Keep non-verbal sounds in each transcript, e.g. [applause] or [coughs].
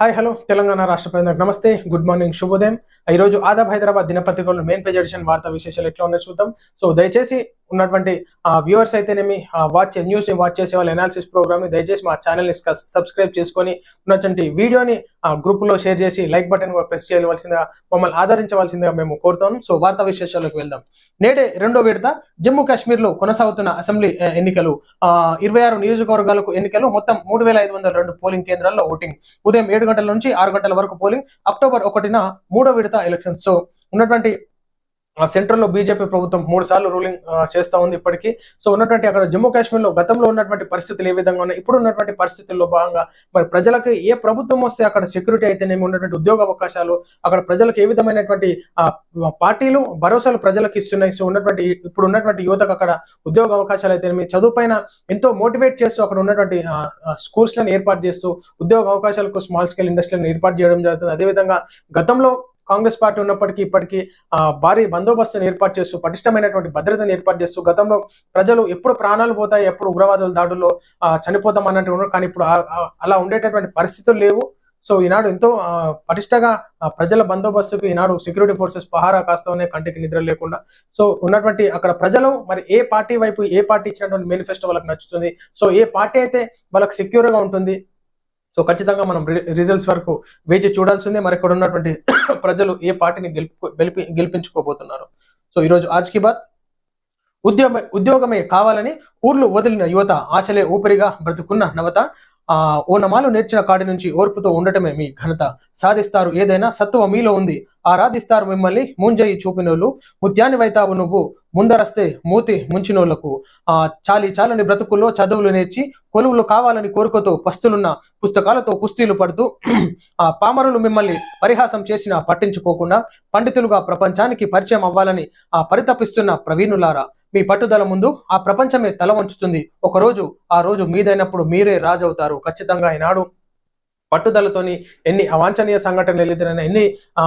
Hi hello Telangana రాష్ట్ర ప్రజలకు నమస్తే. గుడ్ మార్నింగ్ శుభోదయం. ఈ రోజు ఆదాబ్ హైదరాబాద్ దినపత్రికలో మెయిన్ పేజ్ ఎడిషన్ వార్తా విశేషాలు ఎట్లా ఉన్నాయో చూద్దాం. సో దయచేసి ఉన్నటువంటి వ్యూవర్స్ అయితేనేమి వాచ్ న్యూస్ని వాచ్ చేసే వాళ్ళ అనాలిసిస్ ప్రోగ్రామ్ని దయచేసి మా ఛానల్ని సబ్స్క్రైబ్ చేసుకొని ఉన్నటువంటి వీడియోని గ్రూప్లో షేర్ చేసి లైక్ బటన్ కూడా ప్రెస్ చేయవలసిందిగా మమ్మల్ని ఆదరించవలసిందిగా మేము కోరుతాం సో వార్తా విశేషాలకు వెళ్దాం. నేటి రెండో విడత జమ్మూ కాశ్మీర్లో కొనసాగుతున్న అసెంబ్లీ ఎన్నికలు. ఆ, ఇరవై ఆరు నియోజకవర్గాలకు ఎన్నికలు మొత్తం మూడు వేల ఐదు వందల రెండు పోలింగ్ కేంద్రాల్లో ఓటింగ్. ఉదయం ఏడు గంటల నుంచి ఆరు గంటల వరకు పోలింగ్. అక్టోబర్ ఒకటిన మూడో విడత ఎలక్షన్స్. సో ఉన్నటువంటి సెంట్రల్లో బీజేపీ ప్రభుత్వం మూడు సార్లు రూలింగ్ చేస్తా ఉంది ఇప్పటికీ. సో ఉన్నటువంటి అక్కడ జమ్మూ కాశ్మీర్లో గతంలో ఉన్నటువంటి పరిస్థితులు ఏ విధంగా ఉన్నాయి? ఇప్పుడు ఉన్నటువంటి పరిస్థితుల్లో భాగంగా మరి ప్రజలకు ఏ ప్రభుత్వం వస్తే అక్కడ సెక్యూరిటీ అయితేనేమి ఉన్నటువంటి ఉద్యోగ అవకాశాలు అక్కడ ప్రజలకు ఏ విధమైనటువంటి పార్టీలు భరోసాలు ప్రజలకు ఇస్తున్నాయి? సో ఉన్నటువంటి ఇప్పుడు ఉన్నటువంటి యువతకు అక్కడ ఉద్యోగ అవకాశాలు అయితేనేమి చదువు పైన ఎంతో మోటివేట్ చేస్తూ అక్కడ ఉన్నటువంటి స్కూల్స్లను ఏర్పాటు చేస్తూ ఉద్యోగ అవకాశాలకు స్మాల్ స్కేల్ ఇండస్ట్రీలను ఏర్పాటు చేయడం జరుగుతుంది. అదేవిధంగా గతంలో కాంగ్రెస్ పార్టీ ఉన్నప్పటికీ ఇప్పటికీ భారీ బందోబస్తును ఏర్పాటు చేస్తూ పటిష్టమైనటువంటి భద్రతను ఏర్పాటు చేస్తూ గతంలో ప్రజలు ఎప్పుడు ప్రాణాలు పోతాయి ఎప్పుడు ఉగ్రవాదుల దాడుల్లో చనిపోతాం అన్నట్టు ఉన్నారు. కానీ ఇప్పుడు అలా ఉండేటటువంటి పరిస్థితులు లేవు. సో ఈనాడు ఎంతో పటిష్టగా ప్రజల బందోబస్తుకు ఈనాడు సెక్యూరిటీ ఫోర్సెస్ పహారా కాస్తూనే కంటికి నిద్ర లేకుండా సో ఉన్నటువంటి అక్కడ ప్రజలు మరి ఏ పార్టీ వైపు ఏ పార్టీ ఇచ్చినటువంటి మేనిఫెస్టో వాళ్ళకి నచ్చుతుంది? సో ఏ పార్టీ అయితే వాళ్ళకి సెక్యూర్గా ఉంటుంది? సో ఖచ్చితంగా మనం రిజల్ట్స్ వరకు వేచి చూడాల్సిందే. మరి ఇక్కడ ఉన్నటువంటి [coughs] ప్రజలు ఏ పార్టీని గెలుపు గెలిపి గెలిపించుకోబోతున్నారు. సో ఈరోజు ఆజ్కి బాత్. ఉద్యోగ ఉద్యోగమే కావాలని ఊర్లు వదిలిన యువత ఆశలే ఊపిరిగా బ్రతుకున్న నవత ఆ నమాలు నేర్చిన కాడి నుంచి ఓర్పుతో ఉండటమే మీ ఘనత. సాధిస్తారు ఏదైనా సత్తువ మీలో ఉంది. ఆరాధిస్తారు మిమ్మల్ని ముంజయి చూపినోళ్ళు. ముత్యాన్ని వైతావు నువ్వు. ముందరస్తే మూతి ముంచినోళ్ళకు. ఆ చాలి చాలని బ్రతుకుల్లో చదువులు నేర్చి కొలువులు కావాలని కోరికతో పస్తులున్న పుస్తకాలతో కుస్తీలు పడుతూ ఆ పామరులు మిమ్మల్ని పరిహాసం చేసినా పట్టించుకోకుండా పండితులుగా ప్రపంచానికి పరిచయం అవ్వాలని ఆ పరితపిస్తున్న ప్రవీణులారా మీ పట్టుదల ముందు ఆ ప్రపంచమే తల వంచుతుంది. ఒక రోజు ఆ రోజు మీదైనప్పుడు మీరే రాజవుతారు. ఖచ్చితంగా ఈనాడు పట్టుదలతోని ఎన్ని అవాంఛనీయ సంఘటనలు ఎదురైనా ఎన్ని ఆ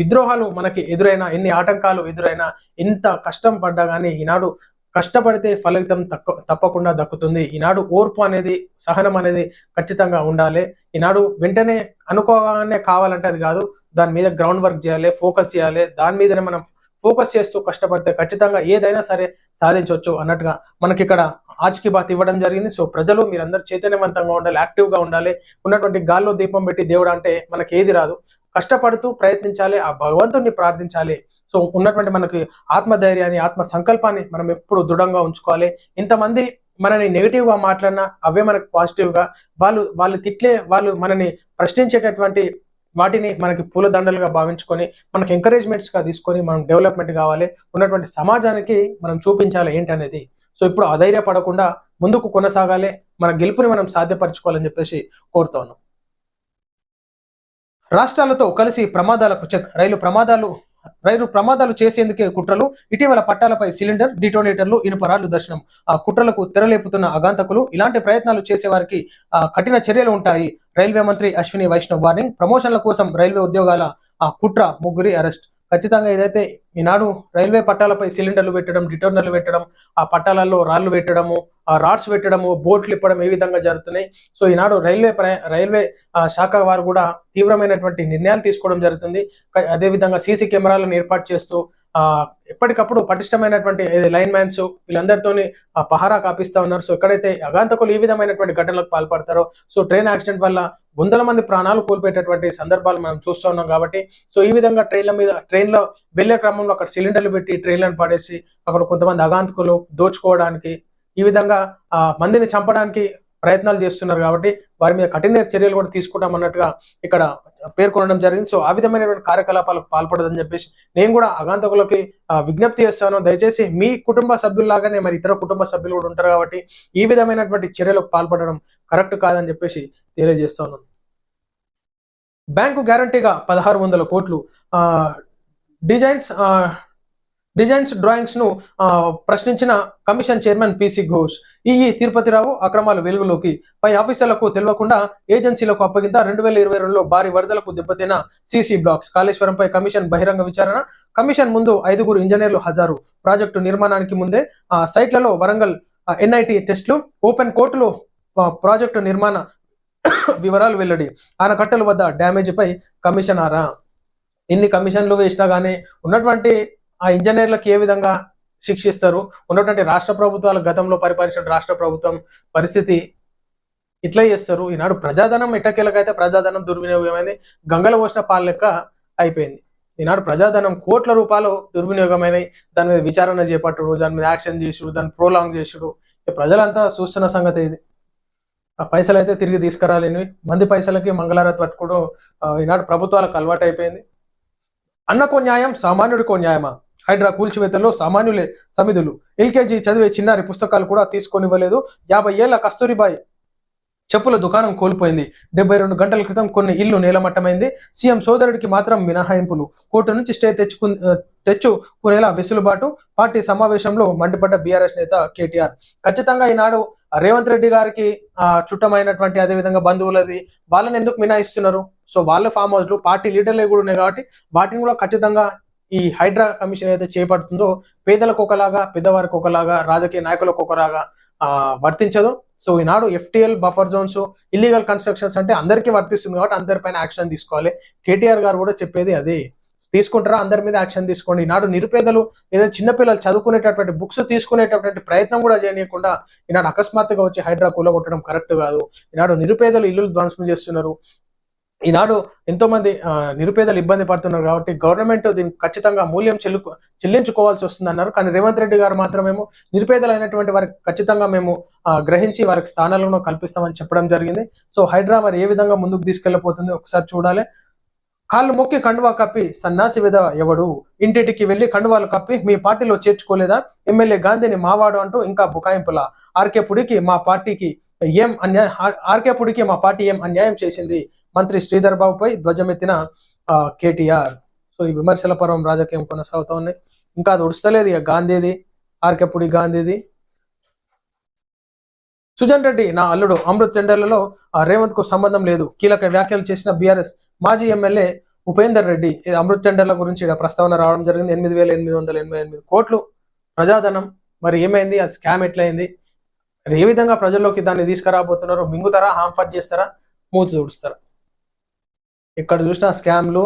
విద్రోహాలు మనకి ఎదురైనా ఎన్ని ఆటంకాలు ఎదురైనా ఎంత కష్టం పడ్డా కానీ ఈనాడు కష్టపడితే ఫలితం తక్కువ తప్పకుండా దక్కుతుంది. ఈనాడు ఓర్పు అనేది సహనం అనేది ఖచ్చితంగా ఉండాలి. ఈనాడు వెంటనే అనుకోగానే కావాలంటే అది కాదు. దాని మీద గ్రౌండ్ వర్క్ చేయాలి ఫోకస్ చేయాలి. దాని మీదనే మనం ఫోకస్ చేస్తూ కష్టపడితే ఖచ్చితంగా ఏదైనా సరే సాధించవచ్చు అన్నట్టుగా మనకి ఇక్కడ ఆజ్కి బాత్ ఇవ్వడం జరిగింది. సో ప్రజలు మీరందరూ చైతన్యవంతంగా ఉండాలి యాక్టివ్గా ఉండాలి. ఉన్నటువంటి గాల్లో దీపం పెట్టి దేవుడు అంటే మనకి ఏది రాదు. కష్టపడుతూ ప్రయత్నించాలి ఆ భగవంతుడిని ప్రార్థించాలి. సో ఉన్నటువంటి మనకి ఆత్మధైర్యాన్ని ఆత్మ సంకల్పాన్ని మనం ఎప్పుడు దృఢంగా ఉంచుకోవాలి. ఇంతమంది మనని నెగిటివ్గా మాట్లాడినా అవే మనకు పాజిటివ్గా వాళ్ళు వాళ్ళు తిట్లే వాళ్ళు మనని ప్రశ్నించేటటువంటి వాటిని మనకి పూలదండలుగా భావించుకొని మనకి ఎంకరేజ్మెంట్స్గా తీసుకొని మనం డెవలప్మెంట్ కావాలి. ఉన్నటువంటి సమాజానికి మనం చూపించాలి ఏంటనేది. సో ఇప్పుడు అధైర్యపడకుండా ముందుకు కొనసాగాలి మన గెలుపుని మనం సాధ్యపరచుకోవాలని చెప్పేసి కోరుతాను రాష్ట్రాలతో కలిసి ప్రమాదాలకు చెక్ రైలు ప్రమాదాలు రైలు ప్రమాదాలు చేసేందుకే కుట్రలు ఇటీవల పట్టాలపై సిలిండర్ డిటోనేటర్లు ఇనుపరాళ్ళు దర్శనం. ఆ కుట్రలకు తెరలేపుతున్న అగాంతకులు ఇలాంటి ప్రయత్నాలు చేసే వారికి ఆ, కఠిన చర్యలు ఉంటాయి. రైల్వే మంత్రి అశ్విని వైష్ణవ్ వార్నింగ్ ప్రమోషన్ల కోసం రైల్వే ఉద్యోగాల ఆ కుట్ర ముగ్గురి అరెస్ట్. ఖచ్చితంగా ఏదైతే ఈనాడు రైల్వే పట్టాలపై సిలిండర్లు పెట్టడం డిటోనర్లు పెట్టడం ఆ పట్టాలలో రాళ్ళు పెట్టడము ఆ రాడ్స్ పెట్టడము బోట్లు ఇప్పడం ఏ విధంగా జరుగుతున్నాయి. సో ఈనాడు రైల్వే రైల్వే ఆ, శాఖ వారు కూడా తీవ్రమైనటువంటి నిర్ణయాలు తీసుకోవడం జరుగుతుంది. అదేవిధంగా సీసీ కెమెరాలను ఏర్పాటు చేస్తూ ఎప్పటికప్పుడు పటిష్టమైనటువంటి లైన్ మ్యాన్స్ వీళ్ళందరితోని ఆ, పహారా కాపిస్తా ఉన్నారు. సో ఎక్కడైతే అగాంతకులు ఈ విధమైనటువంటి ఘటనలకు పాల్పడతారో సో ట్రైన్ యాక్సిడెంట్ వల్ల వందల మంది ప్రాణాలు కోల్పోయేటటువంటి సందర్భాలు మనం చూస్తూ ఉన్నాం కాబట్టి సో ఈ విధంగా ట్రైన్ల మీద ట్రైన్లో వెళ్ళే క్రమంలో అక్కడ సిలిండర్లు పెట్టి ట్రైన్లను పడేసి అక్కడ కొంతమంది అగాంతకులు దోచుకోవడానికి ఈ విధంగా ఆ మందిని చంపడానికి ప్రయత్నాలు చేస్తున్నారు కాబట్టి వారి మీద కఠిన చర్యలు కూడా తీసుకుంటాం అన్నట్టుగా ఇక్కడ పేర్కొనడం జరిగింది. సో ఆ విధమైనటువంటి కార్యకలాపాలకు పాల్పడదని చెప్పేసి నేను కూడా అగాంతకులకి విజ్ఞప్తి చేస్తాను. దయచేసి మీ కుటుంబ సభ్యుల్లాగానే మరి ఇతర కుటుంబ సభ్యులు కూడా ఉంటారు కాబట్టి ఈ విధమైనటువంటి చర్యలకు పాల్పడడం కరెక్ట్ కాదని చెప్పేసి తెలియజేస్తాను బ్యాంకు గ్యారంటీగా పదహారు వందల కోట్లు డిజైన్స్ డిజైన్స్ డ్రాయింగ్స్ను ప్రశ్నించిన కమిషన్ చైర్మన్ పిసి ఘోష్. ఈ తిరుపతిరావు అక్రమాలు వెలుగులోకి పై ఆఫీసర్లకు తెలియకుండా ఏజెన్సీలకు అప్పగింత రెండు వేల ఇరవై రెండులో భారీ వరదలకు దెబ్బతిన సిసి బ్లాక్స్. కాళేశ్వరంపై కమిషన్ బహిరంగ విచారణ. కమిషన్ ముందు ఐదుగురు ఇంజనీర్లు హజారు. ప్రాజెక్టు నిర్మాణానికి ముందే ఆ సైట్లలో వరంగల్ ఎన్ఐటి టెస్టులు ఓపెన్ కోర్టులో ప్రాజెక్టు నిర్మాణ వివరాలు వెల్లడి. ఆనకట్టల వద్ద డ్యామేజ్పై కమిషనారా? ఎన్ని ఇన్ని కమిషన్లు వేసినా కానీ ఉన్నటువంటి ఆ ఇంజనీర్లకు ఏ విధంగా శిక్షిస్తారు? ఉన్నటువంటి రాష్ట్ర ప్రభుత్వాలు గతంలో పరిపాలించిన రాష్ట్ర ప్రభుత్వం పరిస్థితి ఇట్లా చేస్తారు. ఈనాడు ప్రజాధనం ఎట్టకేలకైతే ప్రజాధనం దుర్వినియోగమైంది గంగల పోసిన పాలు లెక్క అయిపోయింది. ఈనాడు ప్రజాధనం కోట్ల రూపాయలు దుర్వినియోగమైనవి దాని మీద విచారణ చేపట్టడు దాని మీద యాక్షన్ చేసుడు దాన్ని ప్రోలాంగ్ చేసుడు. ప్రజలంతా చూస్తున్న సంగతి ఇది. ఆ పైసలు అయితే తిరిగి తీసుకురాలేనివి. మంది పైసలకి మంగళారతి పట్టుకోవడం ఈనాడు ప్రభుత్వాలకు అలవాటు అయిపోయింది అన్నకో న్యాయం సామాన్యుడికో న్యాయమా? హైడ్రా కూల్చివేతల్లో సామాన్యులే సమిధులు. ఎల్కేజీ చదివే చిన్నారి పుస్తకాలు కూడా తీసుకొనివ్వలేదు. యాభై ఏళ్ళ కస్తూరిబాయి చెప్పుల దుకాణం కోల్పోయింది. డెబ్బై రెండు గంటల క్రితం కొన్ని ఇల్లు నేలమట్టమైంది. సీఎం సోదరుడికి మాత్రం మినహాయింపులు. కోర్టు నుంచి స్టే తెచ్చుకు తెచ్చుకునేలా వెసులుబాటు. పార్టీ సమావేశంలో మండిపడ్డ బీఆర్ఎస్ నేత కేటీఆర్. ఖచ్చితంగా ఈనాడు రేవంత్ రెడ్డి గారికి చుట్టమైనటువంటి అదేవిధంగా బంధువులది వాళ్ళని ఎందుకు మినహాయిస్తున్నారు? సో వాళ్ళ ఫామ్ హౌస్లు పార్టీ లీడర్లే కూడా ఉన్నాయి కాబట్టి వాటిని కూడా ఖచ్చితంగా ఈ హైడ్రా కమిషన్ ఏదైతే చేపడుతుందో పేదలకు ఒకలాగా పెద్దవారికి ఒకలాగా రాజకీయ నాయకులకు ఒకలాగా వర్తించదు. సో ఈనాడు FTL buffer zones illegal constructions అంటే అందరికీ వర్తిస్తుంది కాబట్టి అందరిపైన యాక్షన్ తీసుకోవాలి. కేటీఆర్ గారు కూడా చెప్పేది అది. తీసుకుంటారా? అందరి మీద యాక్షన్ తీసుకోండి. ఈనాడు నిరుపేదలు ఏదైనా చిన్నపిల్లలు చదువుకునేటటువంటి బుక్స్ తీసుకునేటటువంటి ప్రయత్నం కూడా చేయనీయకుండా ఈనాడు అకస్మాత్తుగా వచ్చి హైడ్రా కూలగొట్టడం కరెక్ట్ కాదు. ఈనాడు నిరుపేదలు ఇల్లు ధ్వంసం చేస్తున్నారు. ఈనాడు ఎంతో మంది నిరుపేదలు ఇబ్బంది పడుతున్నారు కాబట్టి గవర్నమెంట్ దీనికి ఖచ్చితంగా మూల్యం చెల్లు చెల్లించుకోవాల్సి వస్తుంది అన్నారు కానీ రేవంత్ రెడ్డి గారు మాత్రమేమో నిరుపేదలైనటువంటి వారికి ఖచ్చితంగా మేము గ్రహించి వారికి స్థానాలను కల్పిస్తామని చెప్పడం జరిగింది. సో హైడ్రా మరి ఏ విధంగా ముందుకు తీసుకెళ్ళిపోతుంది ఒకసారి చూడాలి. కాళ్ళు మొక్కి కండువా కప్పి సన్నాసి విధ ఎవడు? ఇంటికి వెళ్ళి కండువాలు కప్పి మీ పార్టీలో చేర్చుకోలేదా? ఎమ్మెల్యే గాంధీని మావాడు అంటూ ఇంకా బుకాయింపుల? ఆర్కే పుడికి మా పార్టీకి ఏం అన్యాయం ఆర్కే పుడికి మా పార్టీ ఏం అన్యాయం చేసింది? మంత్రి శ్రీధర్ బాబుపై ధ్వజమెత్తిన కేటీఆర్. సో ఈ విమర్శల పర్వం రాజకీయం కొనసాగుతూ ఉన్నాయి ఇంకా అది ఉడుస్తలేదు ఇక గాంధీది ఆర్కే గాంధీది. సుజన్ రెడ్డి నా అల్లుడు అమృత్ టెండర్లలో ఆ, రేవంత్కు సంబంధం లేదు. కీలక వ్యాఖ్యలు చేసిన బీఆర్ఎస్ మాజీ ఎమ్మెల్యే ఉపేందర్ రెడ్డి. అమృత్ టెండర్ల గురించి ఈడ ప్రస్తావన రావడం జరిగింది. ఎనిమిది వేల ఎనిమిది వందల ఎనభై ఎనిమిది కోట్లు ప్రజాధనం. మరి ఏమైంది? అది స్కామ్ ఎట్లయింది? ఏ విధంగా ప్రజల్లోకి దాన్ని తీసుకురాబోతున్నారో మింగుతారా? హాంఫర్ట్ చేస్తారా? మూతి చూడుస్తారా ఎక్కడ చూసినా స్కామ్లు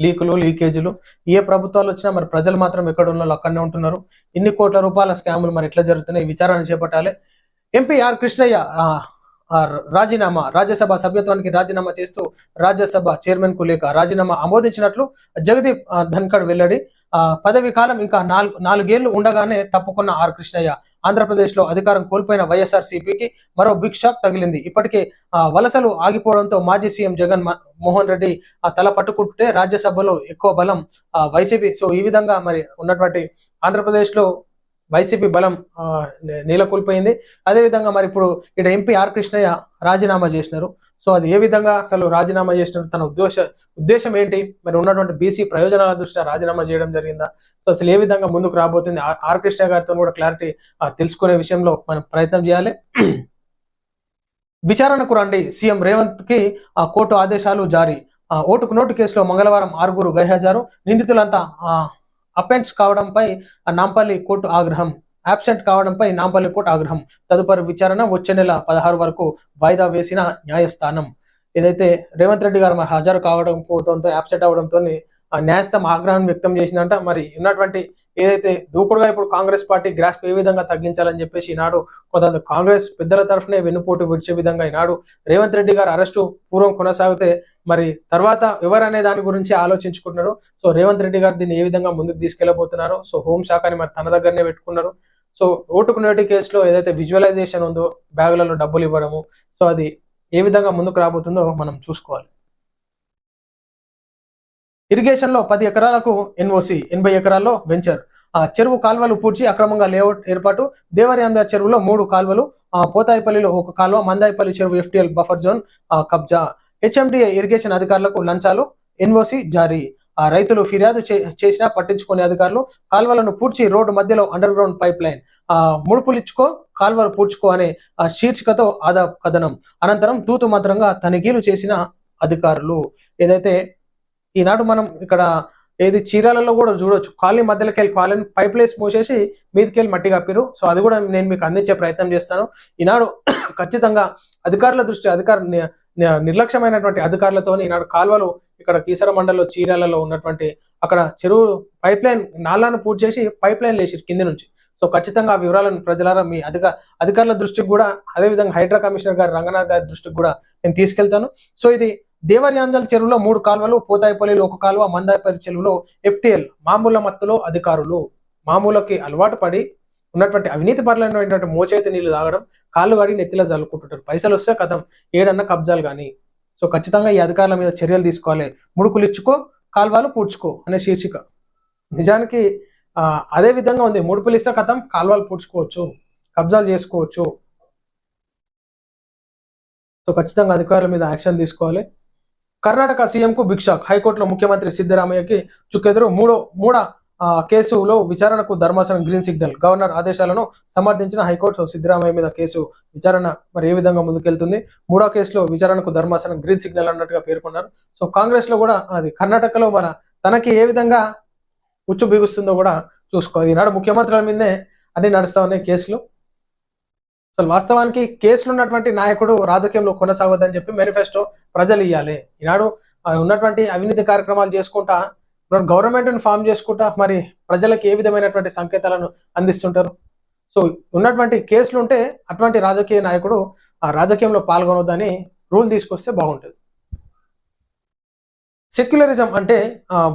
లీకులు లీకేజీలు. ఏ ప్రభుత్వాలు వచ్చినా మరి ప్రజలు మాత్రం ఎక్కడ ఉన్నారు అక్కడనే ఉంటున్నారు. ఇన్ని కోట్ల రూపాయల స్కాములు మరి ఎట్లా జరుగుతున్నాయి విచారణ చేపట్టాలి. ఎంపీ ఆర్ కృష్ణయ్య రాజీనామా రాజ్యసభ సభ్యత్వానికి రాజీనామా చేస్తూ రాజ్యసభ చైర్మన్కు లేక రాజీనామా ఆమోదించినట్లు జగదీప్ ధన్కడ్ వెల్లడి ఆ, పదవి కాలం ఇంకా నాలుగు నాలుగేళ్ళు ఉండగానే తప్పుకున్న ఆర్ కృష్ణయ్య. ఆంధ్రప్రదేశ్లో అధికారం కోల్పోయిన వైఎస్ఆర్ సిపికి మరో బిగ్ షాక్ తగిలింది. ఇప్పటికే ఆ, వలసలు ఆగిపోవడంతో మాజీ సీఎం జగన్ మోహన్ రెడ్డి ఆ తల పట్టుకుంటే రాజ్యసభలో ఎక్కువ బలం వైసీపీ. సో ఈ విధంగా మరి ఉన్నటువంటి ఆంధ్రప్రదేశ్లో వైసీపీ బలం ఆ, అదేవిధంగా మరి ఇప్పుడు ఇక్కడ ఎంపీ ఆర్ కృష్ణయ్య రాజీనామా చేసినారు. సో అది ఏ విధంగా అసలు రాజీనామా చేసిన తన ఉద్దేశ ఉద్దేశం ఏంటి? మరి ఉన్నటువంటి బీసీ ప్రయోజనాల దృష్ట్యా రాజీనామా చేయడం జరిగిందా? సో అసలు ఏ విధంగా ముందుకు రాబోతుంది? ఆర్- కృష్ణ గారితో కూడా క్లారిటీ తెలుసుకునే విషయంలో మనం ప్రయత్నం చేయాలి. విచారణకు రండి. సీఎం రేవంత్కి ఆ కోర్టు ఆదేశాలు జారీ. ఆ, ఓటుకు నోటు కేసులో మంగళవారం ఆరుగురు గైహాజారు. నిందితులంతా అపెండ్స్ కావడంపై ఆ నాంపల్లి కోర్టు ఆగ్రహం. అబ్సెంట్ కావడంపై నాంపల్లి కోర్టు ఆగ్రహం. తదుపరి విచారణ వచ్చే నెల పదహారు వరకు వాయిదా వేసిన న్యాయస్థానం. ఏదైతే రేవంత్ రెడ్డి గారు హాజరు కావడం పోతుంటే అబ్సెంట్ అవడంతో ఆ న్యాయస్థానం ఆగ్రహం వ్యక్తం చేసిందంట. మరి ఉన్నటువంటి ఏదైతే దూకుడుగా ఇప్పుడు కాంగ్రెస్ పార్టీ గ్రాస్ప్ ఏ విధంగా తగ్గించాలని చెప్పేసి ఈనాడు కొంత కాంగ్రెస్ పెద్దల తరఫునే వెన్నుపోటు విడిచే విధంగా ఈనాడు రేవంత్ రెడ్డి గారు అరెస్టు పూర్వం కొనసాగితే మరి తర్వాత ఎవరనే దాని గురించి ఆలోచించుకుంటున్నారు సో రేవంత్ రెడ్డి గారు దీన్ని ఏ విధంగా ముందుకు తీసుకెళ్ళబోతున్నారు సో హోంశాఖని మరి తన దగ్గరనే పెట్టుకున్నారు. సో ఓటుకు నోటి కేసులో ఏదైతే విజువలైజేషన్ ఉందో బ్యాగులలో డబ్బులు ఇవ్వడము సో అది ఏ విధంగా ముందుకు రాబోతుందో మనం చూసుకోవాలి. ఇరిగేషన్లో పది ఎకరాలకు ఎన్ఓసి ఎనభై ఎకరాల్లో వెంచర్ ఆ చెరువు కాల్వలు పూడ్చి అక్రమంగా లేఅవుట్ ఏర్పాటు. దేవరయాంద చెరువులో మూడు కాల్వలు ఆ పోతాయిపల్లిలో ఒక కాల్వ మందాయిపల్లి చెరువు ఎఫ్టీఎల్ బఫర్ జోన్ ఆ, కబ్జా. హెచ్ఎండిఏ ఇరిగేషన్ అధికారులకు లంచాలు ఎన్ఓసి జారీ. ఆ రైతులు ఫిర్యాదు చే- చేసినా పట్టించుకునే అధికారులు కాల్వలను పూడ్చి రోడ్డు మధ్యలో అండర్ గ్రౌండ్ పైప్ లైన్ ఆ ముడుపులిచ్చుకో కాల్వలు పూడ్చుకో అనే ఆ శీర్షికతో ఆదా కథనం. అనంతరం తూతు మంత్రంగా తనిఖీలు చేసిన అధికారులు. ఏదైతే ఈనాడు మనం ఇక్కడ ఏది చీరాలలో కూడా చూడొచ్చు. కాలనీ మధ్యలోకి వెళ్ళి కాలనీ పైప్ లైన్స్ మూసేసి మీదకి వెళ్ళి మట్టి కప్పిరు. సో అది కూడా నేను మీకు అందించే ప్రయత్నం చేస్తాను. ఈనాడు ఖచ్చితంగా అధికారుల దృష్టి అధికార నిర్లక్ష్యమైనటువంటి అధికారులతో ఈనాడు కాలువలు ఇక్కడ కీసర మండల్లో చీరాలలో ఉన్నటువంటి అక్కడ చెరువు పైప్ లైన్ నాళ్ళను పూర్తి చేసి పైప్ లైన్ లేచి కింది నుంచి. సో ఖచ్చితంగా ఆ వివరాలను ప్రజలారా మీ అధిక అధికారుల దృష్టికి కూడా అదేవిధంగా హైడ్రా కమిషనర్ గారు రంగనాథ్ గారి దృష్టికి కూడా నేను తీసుకెళ్తాను. సో ఇది దేవర్యాంజల్ చెరువులో మూడు కాలువలు పోతాయిపల్లిలో ఒక కాలువ మందాయిపల్లి చెరువులో ఎఫ్టిఎల్ మామూల మత్తులో అధికారులు. మామూలకి అలవాటు పడి ఉన్నటువంటి అవినీతి పరులైనటువంటి మోచేతి నీళ్ళు తాగడం కాళ్ళు కడిగి నెత్తిలో చల్లుకుంటుంటారు పైసలు వస్తే కథం. ఏడన్నా కబ్జాలు కానీ సో ఖచ్చితంగా ఈ అధికారుల మీద చర్యలు తీసుకోవాలి. ముడుకులు ఇచ్చుకో కాల్వాలు పూడ్చుకో అనే శీర్షిక. నిజానికి అదే విధంగా ఉంది. ముడుపులు ఇస్తే కథం కాల్వాలు పూడ్చుకోవచ్చు. కబ్జాలు చేసుకోవచ్చు. సో ఖచ్చితంగా అధికారుల మీద యాక్షన్ తీసుకోవాలి. కర్ణాటక సీఎంకు భిక్షాక్ హైకోర్టులో ముఖ్యమంత్రి సిద్ధరామయ్యకి చుక్కెదురు మూడో మూడ కేసులో విచారణకు ధర్మాసనం గ్రీన్ సిగ్నల్. గవర్నర్ ఆదేశాలను సమర్థించిన హైకోర్టు సిద్ధరామయ్య మీద కేసు విచారణ మరి ఏ విధంగా ముందుకెళ్తుంది? మూడో కేసులో విచారణకు ధర్మాసనం గ్రీన్ సిగ్నల్ అన్నట్టుగా పేర్కొన్నారు. సో కాంగ్రెస్లో కూడా అది కర్ణాటకలో మన తనకి ఏ విధంగా ఉచ్చు బిగుస్తుందో కూడా చూసుకోవాలి ఈనాడు ముఖ్యమంత్రుల మీదే అన్ని నడుస్తా ఉన్నాయి కేసులు. అసలు వాస్తవానికి కేసులు ఉన్నటువంటి నాయకుడు రాజకీయంలో కొనసాగొద్దని చెప్పి మేనిఫెస్టో ప్రజలు ఇవ్వాలి ఈనాడు ఉన్నటువంటి అవినీతి కార్యక్రమాలు చేసుకుంటా గవర్నమెంట్ ఫామ్ చేసుకుంటా మరి ప్రజలకు ఏ విధమైనటువంటి సంకేతాలను అందిస్తుంటారు? సో ఉన్నటువంటి కేసులు ఉంటే అటువంటి రాజకీయ నాయకుడు ఆ రాజకీయంలో పాల్గొనొద్దని రూల్ తీసుకొస్తే బాగుంటుంది. సెక్యులరిజం అంటే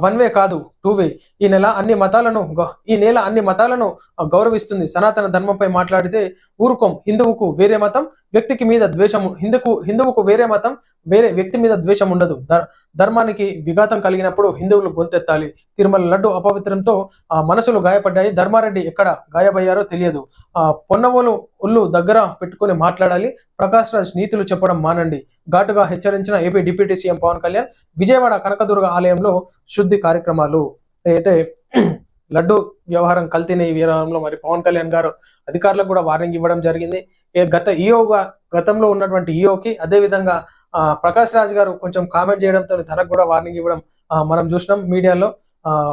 వన్ వే కాదు టూ వే ఈ నెల అన్ని మతాలను ఈ నేల అన్ని మతాలను గౌరవిస్తుంది. సనాతన ధర్మంపై మాట్లాడితే ఊరుకోం హిందువుకు వేరే మతం వ్యక్తికి మీద ద్వేషము హిందుకు హిందువుకు వేరే మతం వేరే వ్యక్తి మీద ద్వేషం ఉండదు. ధర్మానికి విఘాతం కలిగినప్పుడు హిందువులు గొంతెత్తాలి. తిరుమల లడ్డు అపవిత్రంతో ఆ మనసులు గాయపడ్డాయి. ధర్మారెడ్డి ఎక్కడ గాయపయ్యారో తెలియదు. ఆ పొన్నవోలు ఒళ్ళు దగ్గర పెట్టుకుని మాట్లాడాలి. ప్రకాష్ రాజ్ నీతులు చెప్పడం మానండి. ఘాటుగా హెచ్చరించిన AP deputy CM Pawan Kalyan Vijayawada Kanakadurga ఆలయంలో శుద్ధి కార్యక్రమాలు అయితే [clears throat] లడ్డు వ్యవహారం కల్తీని ఈ వ్యవహారంలో మరి పవన్ కళ్యాణ్ గారు అధికారులకు కూడా వార్నింగ్ ఇవ్వడం జరిగింది. గత ఈఓగా గతంలో ఉన్నటువంటి ఈఓకి అదే విధంగా ఆ, ప్రకాష్ రాజ్ గారు కొంచెం కామెంట్ చేయడంతో తనకు కూడా వార్నింగ్ ఇవ్వడం మనం చూసినాం మీడియాలో.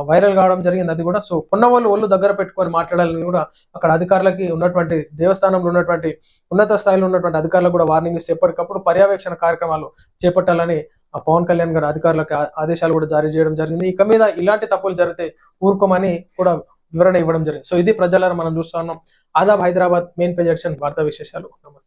వైరల్ కావడం జరిగింది. అది కూడా సో పొన్నవాళ్ళు ఒళ్ళు దగ్గర పెట్టుకొని మాట్లాడాలని కూడా అక్కడ అధికారులకి ఉన్నటువంటి దేవస్థానంలో ఉన్నటువంటి ఉన్నత స్థాయిలో ఉన్నటువంటి అధికారులకు కూడా వార్నింగ్ ఇస్తే ఎప్పటికప్పుడు పర్యవేక్షణ కార్యక్రమాలు చేపట్టాలని పవన్ కళ్యాణ్ గారు అధికారులకు ఆదేశాలు కూడా జారీ చేయడం జరిగింది. ఇక మీద ఇలాంటి తప్పులు జరిగితే ఊరుకోమని కూడా వివరణ ఇవ్వడం జరిగింది. సో ఇది ప్రజలను మనం చూస్తున్నాం Aadab Hyderabad main page edition వార్తా విశేషాలు. నమస్తే.